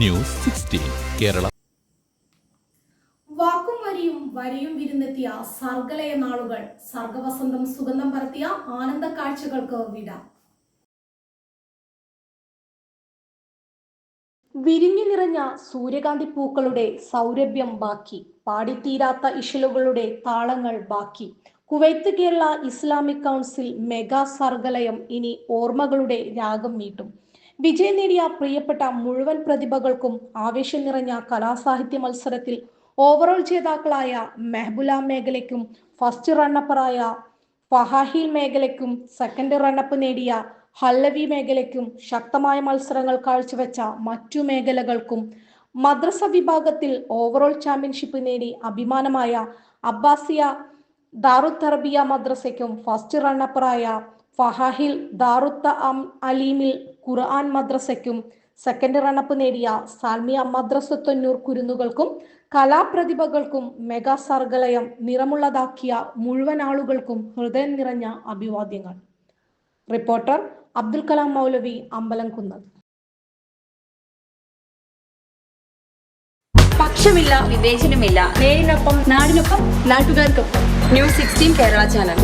News sixteen Kerala. വാക്കും വരിയും വരിയും വിരുന്നെത്തിയ സർഗലയ നാളുകൾ സർഗവസന്തം സുഗന്ധം പരത്തിയ ആനന്ദ കാഴ്ചകൾക്ക് വിട. വിരിഞ്ഞു നിറഞ്ഞ സൂര്യകാന്തി പൂക്കളുടെ സൗരഭ്യം ബാക്കി പാടിത്തീരാത്ത ഇഷലുകളുടെ താളങ്ങൾ ബാക്കി. Kuwait Kerala Islamic council mega Sargalayam ഇനി ഓർമ്മകളുടെ രാഗം മീട്ടും വിജയം നേടിയ പ്രിയപ്പെട്ട മുഴുവൻ പ്രതിഭകൾക്കും ആവേശം നിറഞ്ഞ കലാസാഹിത്യ മത്സരത്തിൽ ഓവറോൾ ജേതാക്കളായ മെഹബുല മേഖലയ്ക്കും ഫസ്റ്റ് റണ്ണപ്പറായ ഫഹാഹിൽ മേഖലയ്ക്കും സെക്കൻഡ് റണ്ണപ്പ് നേടിയ ഹല്ലവി മേഖലയ്ക്കും ശക്തമായ മത്സരങ്ങൾ കാഴ്ചവെച്ച മറ്റു മേഖലകൾക്കും മദ്രസ വിഭാഗത്തിൽ ഓവറോൾ ചാമ്പ്യൻഷിപ്പ് നേടി അഭിമാനമായ അബ്ബാസിയ ദാറുത്തറബിയ മദ്രസയ്ക്കും ഫസ്റ്റ് റണ്ണപ്പറായ ഫഹാഹിൽ ദാറുത്ത അം അലീമിൽ ഖുർആൻ മദ്രസയ്ക്കും സെക്കൻഡ് റണ്ണപ്പ് നേടിയ സാൽമിയ മദ്രസത്തൊന്നൂർ കുരുന്നുകൾക്കും കലാപ്രതിഭകൾക്കും മെഗാ സർഗലയം നിറമുള്ളതാക്കിയ മുഴുവൻ ആളുകൾക്കും ഹൃദയം നിറഞ്ഞ അഭിവാദ്യങ്ങൾ. റിപ്പോർട്ടർ അബ്ദുൽ കലാം മൗലവി അമ്പലംകുന്നത് പക്ഷമില്ല വിവേചനമില്ല. നേരിനൊപ്പം നാടിനൊപ്പം നാട്ടുകാർക്കൊപ്പം. News sixteen Kerala channel.